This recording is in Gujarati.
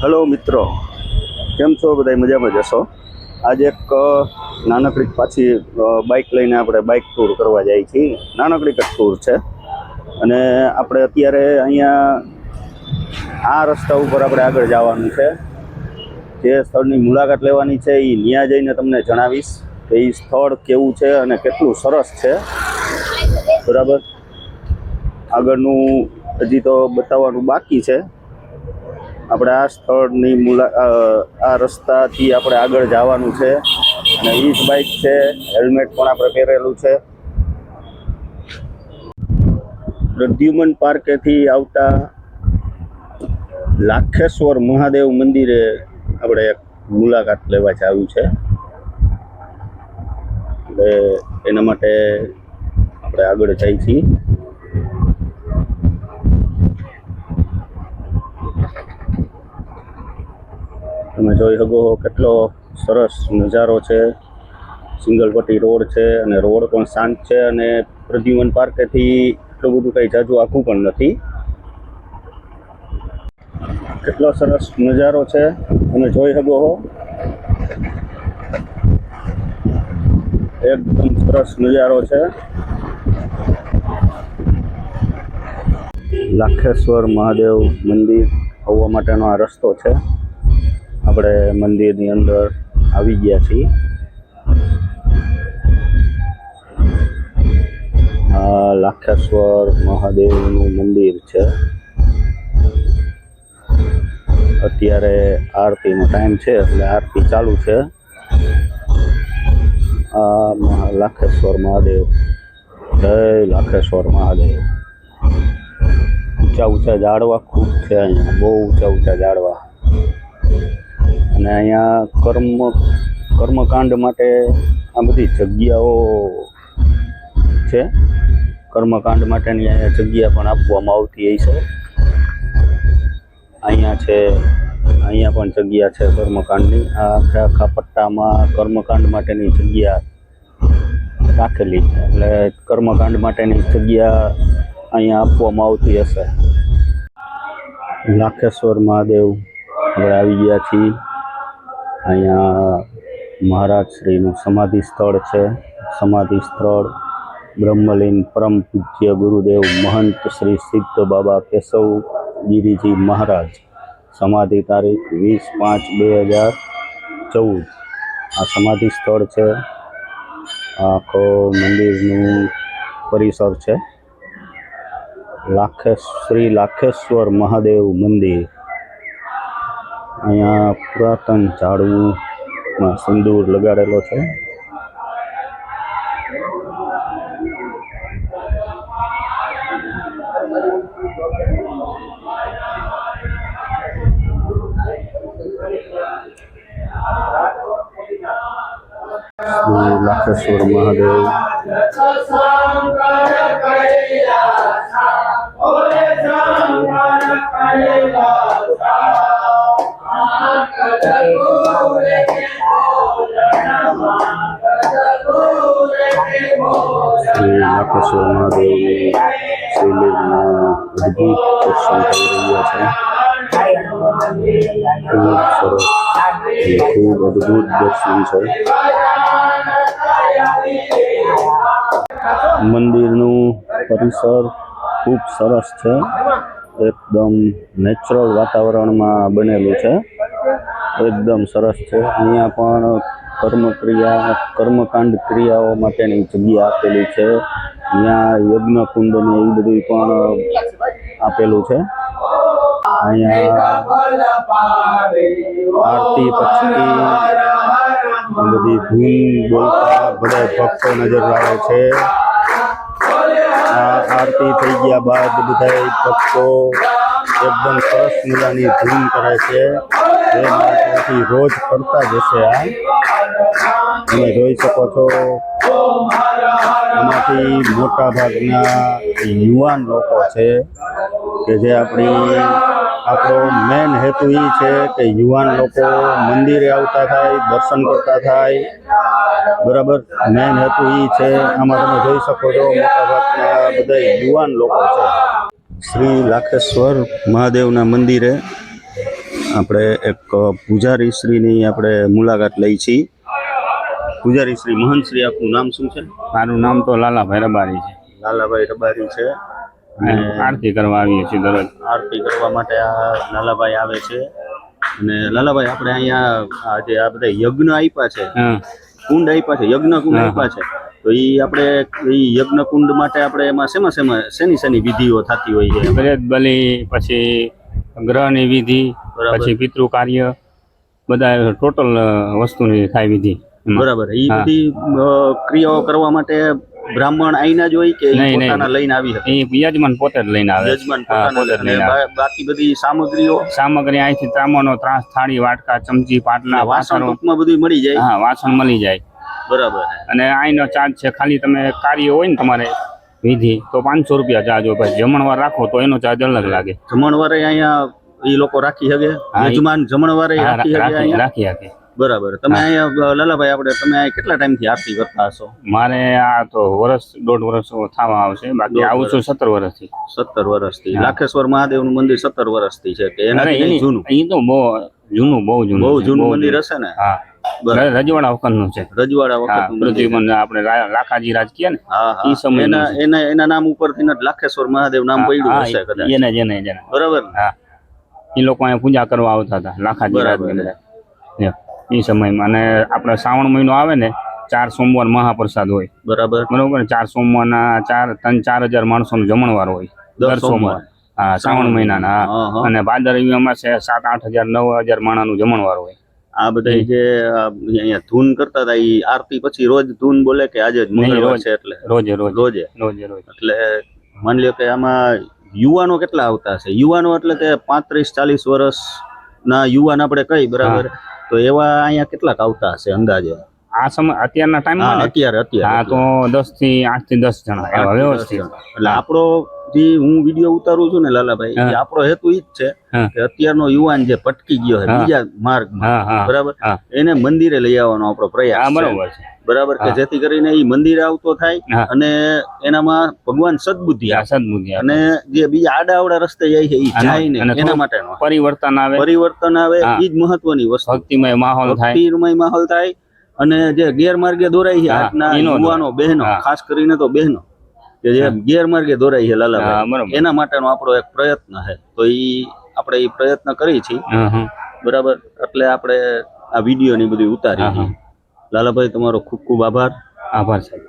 હેલો મિત્રો, કેમ છો બધા? મજામાં જશો આજે એક નાનકડી પાછી બાઇક લઈને આપણે બાઇક ટૂર કરવા જાય છીએ. નાનકડી જ ટૂર છે. અને આપણે અત્યારે અહીંયા, આ રસ્તા ઉપર આપણે આગળ જવાનું છે. જે સ્થળની મુલાકાત લેવાની છે એ ત્યાં જઈને તમને જણાવીશ કે એ સ્થળ કેવું છે અને કેટલું સરસ છે. બરાબર? આગળનું હજી તો બતાવવાનું બાકી છે. આપણે આ સ્થળની મુલા આ રસ્તાથી આપણે આગળ જવાનું છે. અને જ બાઇક છે હેલ્મેટ પણ આપણે પહેરેલું છે. પ્રદ્યુમન પાર્કેથી આવતા લાખેશ્વર મહાદેવ મંદિરે આપણે એક મુલાકાત લેવા આવ્યું છે. એટલે એના માટે આપણે આગળ જઈએ છીએ. તમે જોઈ શકો કેટલો સરસ નજારો છે. સિંગલપટ્ટી રોડ છે અને રોડ પણ શાંત છે અને પ્રદ્યુમન પાર્કેથી એટલું બધું કંઈ જાજુ આખું પણ નથી. કેટલો સરસ નજારો છે, તમે જોઈ શકો હો એકદમ સરસ નજારો છે. લાખેશ્વર મહાદેવ મંદિર આવવા માટેનો આ રસ્તો છે. આપણે મંદિરની અંદર આવી ગયા છીએ. આ લાખેશ્વર મહાદેવનું મંદિર છે. અત્યારે આરતીનો ટાઈમ છે એટલે આરતી ચાલુ છે. આ લાખેશ્વર મહાદેવ. જય લાખેશ્વર મહાદેવ. ઊંચા ઊંચા ઝાડવા ખૂબ છે અહીંયા, બહુ ઊંચા ઊંચા ઝાડવા. અને અહીંયા કર્મ, કર્મકાંડ માટે આ બધી જગ્યાઓ છે. કર્મકાંડ માટેની અહીંયા જગ્યા પણ આપવામાં આવતી હોય છે. અહીંયા છે, અહીંયા પણ જગ્યા છે કર્મકાંડની. આ આખા આખા પટ્ટામાં કર્મકાંડ માટેની જગ્યા રાખેલી છે. એટલે કર્મકાંડ માટેની જગ્યા અહીંયા આપવામાં આવતી હશે. લાખેશ્વર મહાદેવ. આપણે આવી ગયા છીએ. અહીંયા મહારાજ શ્રીનું સમાધિ સ્થળ છે. સમાધિ સ્થળ બ્રહ્મલીન પરમ પૂજ્ય ગુરુદેવ મહંત શ્રી સિદ્ધ બાબા કેશવ ગિરિજી મહારાજ. સમાધિ તારીખ વીસ પાંચ બે હજાર ચૌદ. આ સમાધિ સ્થળ છે. આખો મંદિરનું પરિસર છે. લાખેશ શ્રી લાખેશ્વર મહાદેવ મંદિર. અહીંયા પુરાતન ઝાડવું સિંદૂર લગાડેલો છે. લાખેશ્વર મહાદેવ. શ્રી અદ્ભુત દર્શન થઈ રહ્યા છે ખૂબ સરસ ખૂબ અદ્ભુત દર્શન છે. મંદિરનું પરિસર ખૂબ સરસ છે એકદમ નેચરલ વાતાવરણમાં બનેલું છે. એકદમ સરસ છે અહીંયા પણ કર્મક્રિયા, કર્મકાંડ ક્રિયાઓ માટેની જગ્યા આપેલી છે. ત્યાં યજ્ઞ કુંડ ને એવું બધું પણ આપેલું છે. અહીંયા આરતી પછી બધી ધૂન બોલતા બધા ભક્તો નજર આવે છે. આ આરતી થઈ ગયા બાદ બધા ભક્તો એકદમ સરસ મજાની ધૂન કરે છે. મારાથી રોજ કરતા જશે આ. તમે જોઈ શકો છો. એમાંથી મોટા ભાગના યુવાન લોકો છે કે જે આપણી, આપણો મેન હેતુ એ છે કે યુવાન લોકો મંદિરે આવતા થાય, દર્શન કરતા થાય. બરાબર? મેન હેતુ એ છે. આમાં તમે જોઈ શકો છો મોટા ભાગના બધા યુવાન લોકો છે. શ્રી લાખેશ્વર મહાદેવના મંદિરે આપણે એક પૂજારી શ્રીની આપણે મુલાકાત લઈ છીએ પૂજારી શ્રી મહંત શ્રી આપનું નામ શું છે? મારું નામ તો લાલાભાઈ રબારી છે. લાલાભાઈ રબારી છે. અને આરતી કરવા આવીએ છીએ દરરોજ. આરતી કરવા માટે આ લાલાભાઈ આવે છે. અને લાલાભાઈ આપણે અહીંયા આ જે આ બધા યજ્ઞ આપ્યા છે કુંડ આપ્યા છે યજ્ઞ કુંડ આપ્યા છે. તો એ આપણે એ યજ્ઞ કુંડ માટે આપણે એમાં શેમાં શેમાં શેની શેની વિધિઓ થતી હોય છે? પ્રેત બલિ પછી ગ્રહની વિધિ. પછી પિતૃ કાર્ય બધા ટોટલ વસ્તુની થાય વિધિ. બરાબર. એ બધી ક્રિયાઓ કરવા માટે બ્રાહ્મણ આઈના જ હોય કે. પોતાના લઈને આવી શકે? યજમાન પોતે જ લઈને આવે. યજમાન બાકી બધી સામગ્રીઓ? સામગ્રી અહીંથી ત્રામણો ત્રાસ થાળી વાટકા ચમચી પાટલા વાસણ ટૂંકમાં બધું મળી જાય? હા વાસણ મળી જાય. બરાબર. અને અહીંનો ચાર્જ છે ખાલી તમે કાર્ય હોય ને તમારે વિધિ તો પાંચસો રૂપિયા ચાર્જ હોય. પછી જમણવાર રાખો તો એનો ચાર્જ અલગ લાગે. જમણવારે અહીંયા એ લોકો રાખી શકે? યજમાન જમણવારે રાખી શકે રાખી રાખી બરાબર. તમે અહીંયા લાલાભાઈ આપણે તમે અહીંયા કેટલા ટાઈમથી આરતી કરતા હશો? મારે આ તો વર્ષ દોઢ વર્ષ થવા આવશે બાકી આવું છું સત્તર વર્ષથી. સત્તર વર્ષથી. લાખેશ્વર મહાદેવનું મંદિર સત્તર વર્ષથી છે કે એનાથી જૂનું? અહીં તો બહુ જૂનું બહુ જૂનું બહુ જૂનું મંદિર હશે ને? હા. બરાબર. રજવાડા વખતનું છે. રજવાડા વખત આપણે લાખાજી રાજ કહે ને એ ઈ એના એના નામ ઉપરથી ને લાખેશ્વર મહાદેવ નામ પડ્યું હશે કદાચ. એને જેને જેને બરાબર હા. એ લોકો અહીંયા પૂજા કરવા આવતા હતા લાખાજી રાજ. એ સમયમાં. અને આપણે શ્રાવણ મહિનો આવે ને ચાર સોમવાર મહાપ્રસાદ હોય. બરાબર. બરોબર ચાર સોમવારના ચાર ત્રણ ચાર હજાર માણસોનો જમણવાર હોય. દર સોમવાર. હા શ્રાવણ મહિનાના. અને ભાદરવીમાં છે સાત આઠ હજાર નવ હજાર માણાનું જમણવાર હોય. આ બધા જે અહીંયા ધૂન કરતા હતા એ આરતી પછી રોજ ધૂન બોલે કે આજે જ મંગળવાર. છે એટલે? રોજે રોજ. રોજે? રોજે રોજ. એટલે માની લ્યો કે આમાં યુવાનો કેટલા આવતા હશે? યુવાનો એટલે કે પાંત્રીસ ચાલીસ વર્ષના યુવાન આપણે કઈ બરાબર? તો એવા અહીંયા કેટલાક આવતા હશે અંદાજે? આ સમય અત્યારના ટાઈમમાં અત્યારે અત્યારે હા તો દસથી આઠથી દસ જણા એવા વ્યવસ્થિત. એટલે આપણો જે હું વીડિયો ઉતારું છું ને લાલાભાઈ. એ આપણો હેતુ ઈ જ છે કે અત્યારનો યુવાન જે પટકી ગયો છે બીજા માર્ગમાં. બરાબર? એને મંદિરે લઈ આવવાનો આપણો પ્રયાસ છે. બરોબર છે. બરાબર? કે જેથી કરીને એ મંદિરે આવતો થાય અને એનામાં ભગવાન સદબુદ્ધિ આ સદબુદ્ધિ અને જે બીજા આડા અવડા રસ્તે જાય છે એ જાય ને એના માટે પરિવર્તન આવે. પરિવર્તન આવે એ જ મહત્વની વસ્તુ. ભક્તિમય માહોલ થાય. ભક્તિમય માહોલ થાય અને જે ગેરમાર્ગે દોરાય છે આજના યુવાનો બહેનો ખાસ કરીને તો બહેનો કે જે ગેરમાર્ગે દોરાય છે લાલાભાઈ. એના માટેનો આપણો એક પ્રયત્ન છે. તો ઈ આપણે ઈ પ્રયત્ન કરી છીએ. બરાબર? એટલે આપણે આ વીડિયો ની બધી ઉતારી લાલાભાઈ તમારો ખૂબ ખૂબ આભાર. આભાર સાહેબ.